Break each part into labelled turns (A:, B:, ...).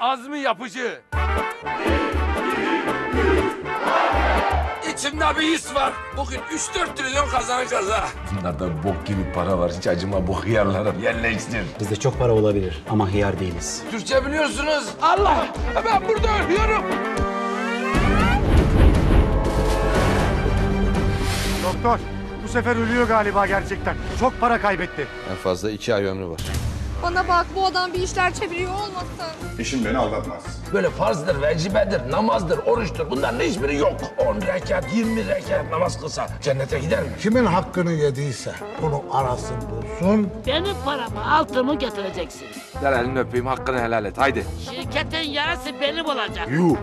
A: Azmi yapıcı. İçimde bir his var. Bugün 3-4 trilyon kazanacağız ha.
B: Bunlarda bok gibi para var. Hiç acıma bu hıyarlara yerleştir.
C: Bizde çok para olabilir ama hıyar değiliz.
A: Türkçe biliyorsunuz. Allah! Ben burada ölüyorum.
D: Doktor, bu sefer ölüyor galiba gerçekten. Çok para kaybetti.
E: En fazla iki ay ömrü var.
F: Bana bak bu adam bir işler çeviriyor olmasın.
G: İşim beni aldatmaz.
B: Böyle farzdır, vecibedir, namazdır, oruçtur. Bunların hiçbiri yok. 10 rekat, 20 rekat namaz kılsa cennete gider mi?
H: Kimin hakkını yediyse bunu arasın bulsun.
I: Benim paramı altımı getireceksin.
A: Ver elini öpeyim hakkını helal et haydi.
I: Şirketin yarısı benim olacak.
G: Yuh.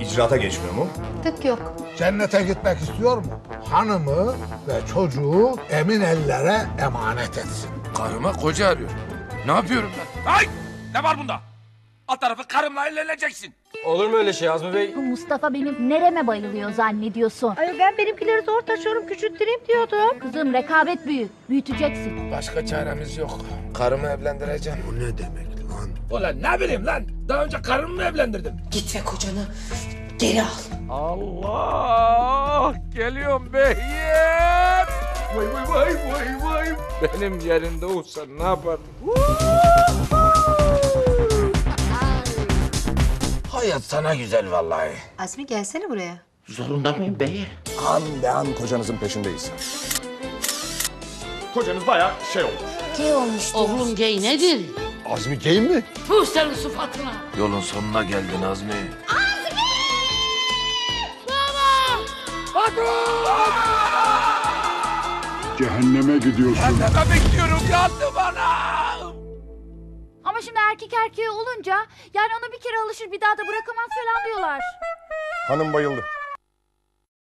G: İcraata geçmiyor mu?
F: Tık yok.
H: Cennete gitmek istiyor mu? Hanımı ve çocuğu emin ellere emanet etsin.
A: Karıma koca arıyor. Ne yapıyorum ben? Ay! Ne var bunda? Alt tarafı karımla evleneceksin.
E: Olur mu öyle şey Azmi Bey?
J: Bu Mustafa benim nereme bayılıyor zannediyorsun?
F: Ay ben benimkileri zor taşıyorum küçülttüreyim diyordum.
J: Kızım rekabet büyük. Büyüteceksin.
A: Başka çaremiz yok. Karımı evlendireceğim.
H: Bu ne demek lan?
A: Ulan ne bileyim lan. Daha önce karımı mı evlendirdim?
F: Git ve kocanı geri al.
A: Allah! Geliyorum beyim! Vay vay vay vay vay! Benim yerinde olsan ne yapardın?
B: Hayat sana güzel vallahi.
F: Azmi gelsene buraya.
I: Zorunda mıyım bey?
G: An be an kocanızın peşindeyiz. Kocanız bayağı şey olmuş.
J: Şey olmuş.
I: Oğlum gay nedir?
G: Azmi gay mi?
I: Puh senin sıfatına.
B: Yolun sonuna geldin Azmi.
G: Cehenneme gidiyorsun.
A: Ben bekliyorum yandı bana!
J: Ama şimdi erkek erkeğe olunca yani ona bir kere alışır bir daha da bırakamaz falan diyorlar.
G: Hanım bayıldı.